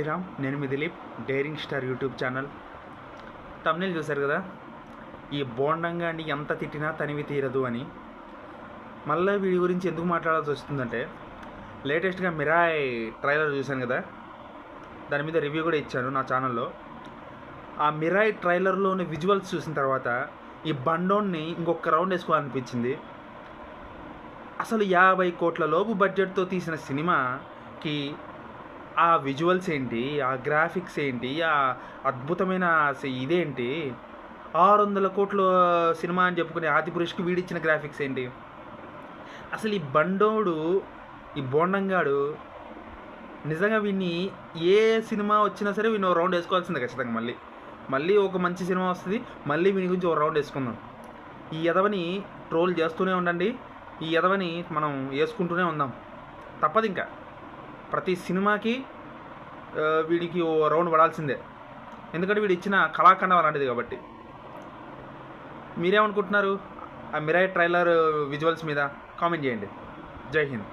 శ్రీరామ్ నేను మీ Dilip daring star YouTube channel. Tamil చూశారు కదా? ఈ బోండంగాన్ని ఎంత తిట్టినా తనివి తీరదు అని. మళ్ళీ వీడి గురించి ఎందుకు మాట్లాడాల్సి వస్తుందంటే లేటెస్ట్గా మిరాయ్ ట్రైలర్ చూశాను కదా? దాని మీద రివ్యూ కూడా ఇచ్చాను నా ఛానల్లో. ఆ మిరాయ్ ట్రైలర్లోని విజువల్స్ చూసిన తర్వాత ఈ బండోన్ని ఇంకొక రౌండ్ వేసుకోవాలనిపించింది. అసలు యాభై కోట్ల లోపు బడ్జెట్తో తీసిన సినిమాకి ఆ విజువల్స్ ఏంటి? ఆ గ్రాఫిక్స్ ఏంటి? ఆ అద్భుతమైన ఇదేంటి? ఆరు వందల కోట్ల సినిమా అని చెప్పుకునే ఆదిపురుష్కి వీడిచ్చిన గ్రాఫిక్స్ ఏంటి? అసలు ఈ బండోడు ఈ బోండంగాడు నిజంగా వీడిని ఏ సినిమా వచ్చినా సరే వీడిని రౌండ్ వేసుకోవాల్సిందే ఖచ్చితంగా మళ్ళీ. మళ్ళీ ఒక మంచి సినిమా వస్తుంది మళ్ళీ వీని గురించి ఒక రౌండ్ వేసుకుందాం. ఈ ఎదవని ట్రోల్ చేస్తూనే ఉండండి ఈ ఎదవని మనం వేసుకుంటూనే ఉందాం. తప్పదు ఇంకా ప్రతి సినిమాకి వీడికి ఓ రౌండ్ పడాల్సిందే. ఎందుకంటే వీడు ఇచ్చిన కళాఖండం అలాంటిది కాబట్టి. మీరేమనుకుంటున్నారు? ఆ మిరాయి ట్రైలర్ విజువల్స్ మీద కామెంట్ చేయండి. జై హింద్.